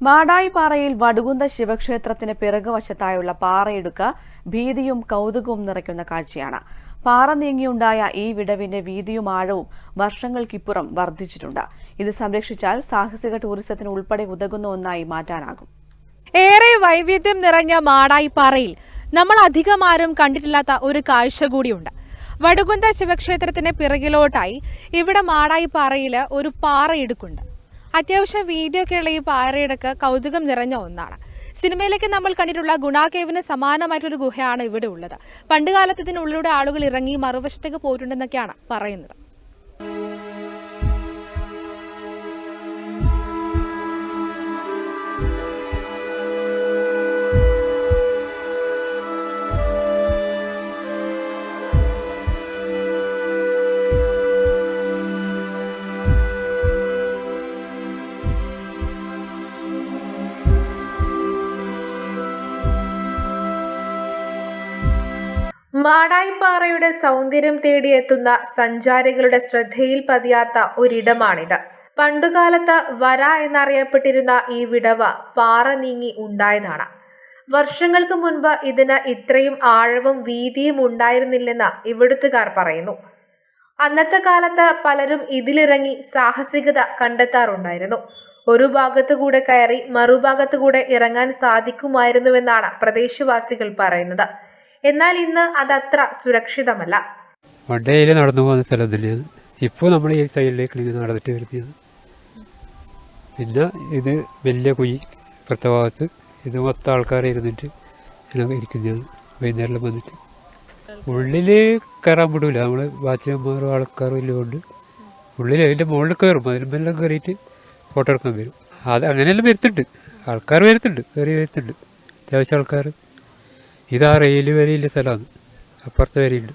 മാടായിപ്പാറയിൽ വടുകുന്ത ശിവക്ഷേത്രത്തിന് പിറകുവശത്തായുള്ള പാറയിടുക്ക ഭീതിയും കൗതുകവും നിറയ്ക്കുന്ന കാഴ്ചയാണ്. പാറ നീങ്ങിയുണ്ടായ ഈ വിടവിന്റെ വീതിയും ആഴവും വർഷങ്ങൾക്കിപ്പുറം വർദ്ധിച്ചിട്ടുണ്ട്. ഇത് സംരക്ഷിച്ചാൽ സാഹസിക ടൂറിസത്തിന് ഉൾപ്പെടെ ഉതകുന്ന ഒന്നായി മാറ്റാനാകും. ഏറെ വൈവിധ്യം നിറഞ്ഞ മാടായിപ്പാറയിൽ നമ്മൾ അധികം ആരും കണ്ടിട്ടില്ലാത്ത ഒരു കാഴ്ച കൂടിയുണ്ട്. വടുകുന്ത ശിവക്ഷേത്രത്തിന് പിറകിലോട്ടായി ഇവിടെ മാടായിപ്പാറയിൽ ഒരു പാറയിടുക്കുണ്ട് അത്യാവശ്യം വീതിയൊക്കെയുള്ള ഈ പാറയിടക്ക് കൗതുകം നിറഞ്ഞ ഒന്നാണ്. സിനിമയിലേക്ക് നമ്മൾ കണ്ടിട്ടുള്ള ഗുണാകേവിന് സമാനമായിട്ടൊരു ഗുഹയാണ് ഇവിടെ ഉള്ളത്. പണ്ടുകാലത്ത് ഇതിനുള്ളിലൂടെ ആളുകൾ ഇറങ്ങി മറുവശത്തേക്ക് പോയിട്ടുണ്ടെന്നൊക്കെയാണ് പറയുന്നത്. മാടായിപ്പാറയുടെ സൗന്ദര്യം തേടിയെത്തുന്ന സഞ്ചാരികളുടെ ശ്രദ്ധയിൽ പതിയാത്ത ഒരിടമാണിത്. പണ്ടുകാലത്ത് വര എന്നറിയപ്പെട്ടിരുന്ന ഈ വിടവ പാറ നീങ്ങി ഉണ്ടായതാണ്. വർഷങ്ങൾക്ക് മുൻപ് ഇതിന് ഇത്രയും ആഴവും വീതിയും ഉണ്ടായിരുന്നില്ലെന്ന് ഇവിടുത്തുകാർ പറയുന്നു. അന്നത്തെ കാലത്ത് പലരും ഇതിലിറങ്ങി സാഹസികത കണ്ടെത്താറുണ്ടായിരുന്നു. ഒരു ഭാഗത്തുകൂടെ കയറി മറുഭാഗത്തുകൂടെ ഇറങ്ങാൻ സാധിക്കുമായിരുന്നുവെന്നാണ് പ്രദേശവാസികൾ പറയുന്നത്. എന്നാൽ ഇന്ന് അതത്ര സുരക്ഷിതമല്ല. വണ്ടയിൽ നടന്നു പോകുന്ന സ്ഥലം തന്നെയാണ് ഇപ്പോൾ നമ്മൾ ഈ സൈഡിലേക്ക് ഇങ്ങനെ നടന്നിട്ട് വരുത്തിയത്. പിന്നെ ഇത് വലിയ കുഴി ഇപ്പുറത്തെ ഭാഗത്ത് ഇത് മൊത്തം ആൾക്കാർ ഇരുന്നിട്ട് ഇങ്ങനെ ഇരിക്കുന്നതാണ്. വൈകുന്നേരം വന്നിട്ട്. ഉള്ളിൽ കയറാൻ പറ്റൂല നമ്മൾ വാച്ച്മാരും ആൾക്കാരും എല്ലാം ഉള്ളിൽ അതിന്റെ മുകളിൽ കയറും. അതിലുമെല്ലാം കയറിയിട്ട് ഫോട്ടോ എടുക്കാൻ വരും. അത് അങ്ങനെയെല്ലാം വരുത്തുണ്ട് ആൾക്കാർ വരുത്തുണ്ട് കയറി വരുത്തുണ്ട് അത്യാവശ്യം ആൾക്കാർ ഇതാ റെയിൽ വരെയുള്ള സ്ഥലമാണ് അപ്പുറത്തെ വരെയുണ്ട്.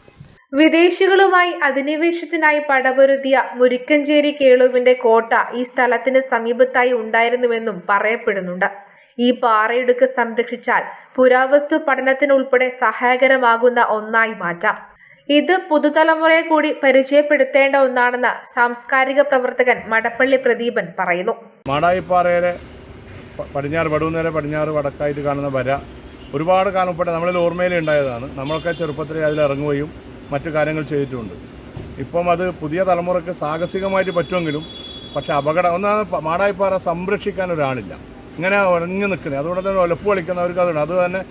വിദേശികളുമായി അധിനിവേശത്തിനായി പടപൊരുതിയ മുരിക്കഞ്ചേരി കേളുവിന്റെ കോട്ട ഈ സ്ഥലത്തിന് സമീപത്തായി ഉണ്ടായിരുന്നുവെന്നും പറയപ്പെടുന്നുണ്ട്. ഈ പാറയിടുക്ക് സംരക്ഷിച്ചാൽ പുരാവസ്തു പഠനത്തിനുൾപ്പെടെ സഹായകരമാകുന്ന ഒന്നായി മാറ്റാം. ഇത് പുതുതലമുറയെ കൂടി പരിചയപ്പെടുത്തേണ്ട ഒന്നാണെന്ന് സാംസ്കാരിക പ്രവർത്തകൻ മടപ്പള്ളി പ്രദീപൻ പറയുന്നു. മാടായിപ്പാറയിലെ പടിഞ്ഞാറ് വടുവുന്നേരെ പടിഞ്ഞാറ് വടക്കായിട്ട് കാണുന്ന വര ഒരുപാട് കാലം ഉൾപ്പെടെ നമ്മളിൽ ഓർമ്മയിൽ ഉണ്ടായതാണ്. നമ്മളൊക്കെ ചെറുപ്പത്തിൽ അതിൽ ഇറങ്ങുകയും മറ്റു കാര്യങ്ങൾ ചെയ്തിട്ടുണ്ട്. ഇപ്പം അത് പുതിയ തലമുറയ്ക്ക് സാഹസികമായിട്ട് പറ്റുമെങ്കിലും പക്ഷേ അപകടം ഒന്നാണ് മാടായിപ്പാറ സംരക്ഷിക്കാൻ ഒരാളില്ല. ഇങ്ങനെ ഉറങ്ങി നിൽക്കുന്നത്. അതുകൊണ്ട് തന്നെ ഒലപ്പ് കളിക്കുന്നവർക്ക് അതുണ്ട്. അത് തന്നെ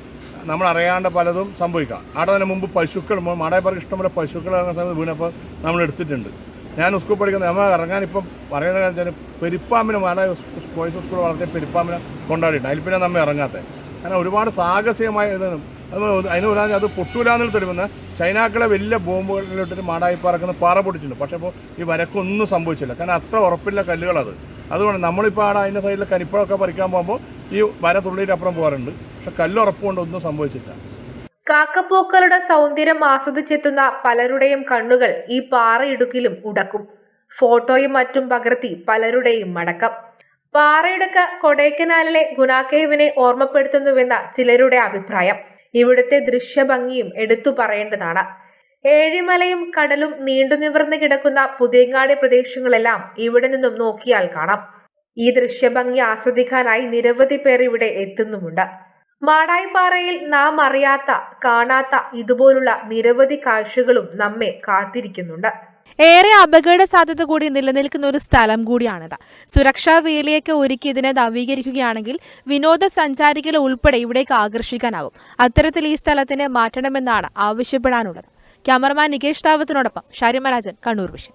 നമ്മൾ അറിയാണ്ട് പലതും സംഭവിക്കാം. അവിടെ തന്നെ മുമ്പ് പശുക്കൾ മാടായിപ്പാറ ഇഷ്ടംപോലെ പശുക്കൾ ഇറങ്ങുന്ന സമയത്ത് വീണപ്പോൾ നമ്മൾ എടുത്തിട്ടുണ്ട്. ഞാൻ സ്കൂൾ പഠിക്കുന്ന നമ്മൾ ഇറങ്ങാൻ ഇപ്പം കാര്യം വെച്ചാൽ പെരുപ്പാമ്പിനെ മാടായി ബോയ്സ് സ്കൂൾ വളർത്തിയ പെരുപ്പാമ്പിനെ കൊണ്ടാടിയിട്ടുണ്ട്. അതിൽ പിന്നെ നമ്മൾ ഇറങ്ങാത്തത് കാരണം ഒരുപാട് സാഹസികമായ എഴുതുന്നു അത് അതിന് പറയാൻ അത് പൊട്ടൂരാന്നിൽ തരുമെന്ന് ചൈനാക്കളെ വലിയ ബോംബുകളിലിട്ടിട്ട് മാടായി പറക്കുന്ന പാറ പൊട്ടിച്ചിട്ടുണ്ട്. പക്ഷേ ഇപ്പോൾ ഈ വരക്കൊന്നും സംഭവിച്ചില്ല. കാരണം അത്ര ഉറപ്പില്ല കല്ലുകളത്. അതുകൊണ്ട് നമ്മളിപ്പോൾ ആണ് അതിന്റെ സൈഡിൽ കരിപ്പഴമൊക്കെ പറിക്കാൻ പോകുമ്പോൾ ഈ വര തുള്ളിയിട്ട് അപ്പുറം പോകാറുണ്ട്. പക്ഷെ കല്ലുറപ്പുകൊണ്ട് ഒന്നും സംഭവിച്ചില്ല. കാക്കപ്പൂക്കളുടെ സൗന്ദര്യം ആസ്വദിച്ചെത്തുന്ന പലരുടെയും കണ്ണുകൾ ഈ പാറയിടുക്കിലും ഉടക്കും. ഫോട്ടോയും മറ്റും പകർത്തി പലരുടെയും മടക്കം. പാറയിടുക്ക് കൊടൈക്കനാലിലെ ഗുണാക്കേവിനെ ഓർമ്മപ്പെടുത്തുന്നുവെന്ന ചിലരുടെ അഭിപ്രായം. ഇവിടുത്തെ ദൃശ്യഭംഗിയും എടുത്തു പറയേണ്ടതാണ്. ഏഴിമലയും കടലും നീണ്ടു നിവർന്നു കിടക്കുന്ന പുതിയങ്ങാടി പ്രദേശങ്ങളെല്ലാം ഇവിടെ നിന്നും നോക്കിയാൽ കാണാം. ഈ ദൃശ്യഭംഗി ആസ്വദിക്കാനായി നിരവധി പേർ ഇവിടെ എത്തുന്നുമുണ്ട്. മാടായിപ്പാറയിൽ നാം അറിയാത്ത കാണാത്ത ഇതുപോലുള്ള നിരവധി കാഴ്ചകളും നമ്മെ കാത്തിരിക്കുന്നുണ്ട്. ഏറെ അപകട സാധ്യത കൂടി നിലനിൽക്കുന്ന ഒരു സ്ഥലം കൂടിയാണിത്. സുരക്ഷാ വേലയൊക്കെ ഒരുക്കി ഇതിനെ നവീകരിക്കുകയാണെങ്കിൽ വിനോദസഞ്ചാരികളെ ഉൾപ്പെടെ ഇവിടേക്ക് ആകർഷിക്കാനാകും. അത്തരത്തിൽ ഈ സ്ഥലത്തിന് മാറ്റണമെന്നാണ് ആവശ്യപ്പെടാനുള്ളത്. ക്യാമറമാൻ നികേഷ് താവത്തിനോടൊപ്പം ഷാരിമരാജൻ കണ്ണൂർ വിഷൻ.